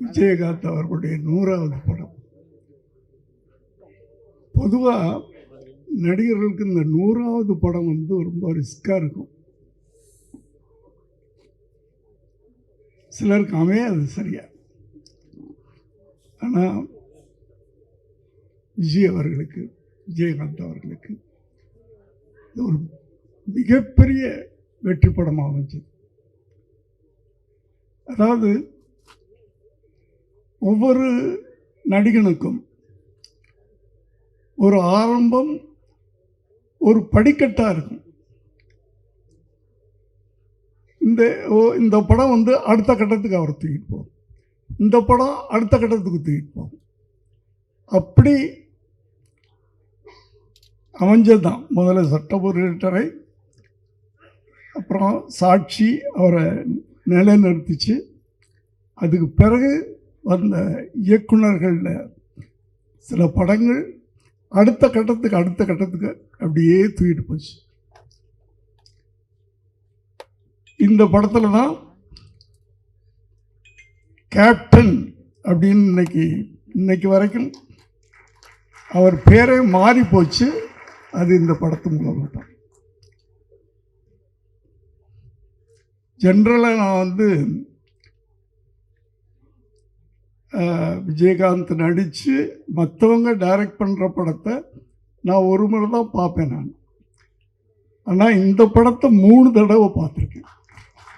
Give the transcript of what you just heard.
விஜயகாந்த் அவர்களுடைய நூறாவது படம். பொதுவாக நடிகர்களுக்கு இந்த நூறாவது படம் வந்து ரொம்ப ரிஸ்க்காக இருக்கும். சிலருக்கு அமையாது சரியா. ஆனால் விஜய் அவர்களுக்கு விஜயகாந்த் அவர்களுக்கு இது ஒரு மிகப்பெரிய வெற்றி படமாக அமைஞ்சது. அதாவது ஒவ்வொரு நடிகனுக்கும் ஒரு ஆரம்பம் ஒரு படிக்கட்டாக இருக்கும். இந்த ஓ- இந்த படம் வந்து அடுத்த கட்டத்துக்கு அவர் தூக்கிட்டு போகும். இந்த படம் அடுத்த கட்டத்துக்கு தூக்கிட்டு போகும். அப்படி அமைஞ்சது தான் முதல்ல சட்டபுரட்டரை அப்புறம் சாட்சி அவரை நிலைநிறுத்திச்சு. அதுக்கு பிறகு வந்த இயக்குனர்களில் சில படங்கள் அடுத்த கட்டத்துக்கு அடுத்த கட்டத்துக்கு அப்படியே தூக்கிட்டு போச்சு. இந்த படத்தில் தான் கேப்டன் அப்படின்னு இன்னைக்கு இன்னைக்கு வரைக்கும் அவர் பேரே மாறி போச்சு அது இந்த படத்து மூலமாக தான். ஜென்ரலாக நான் வந்து விஜயகாந்த் நடித்து மற்றவங்க டைரக்ட் பண்ணுற படத்தை நான் ஒரு முறை தான் பார்ப்பேன் நான். ஆனால் இந்த படத்தை மூணு தடவை பார்த்துருக்கேன்.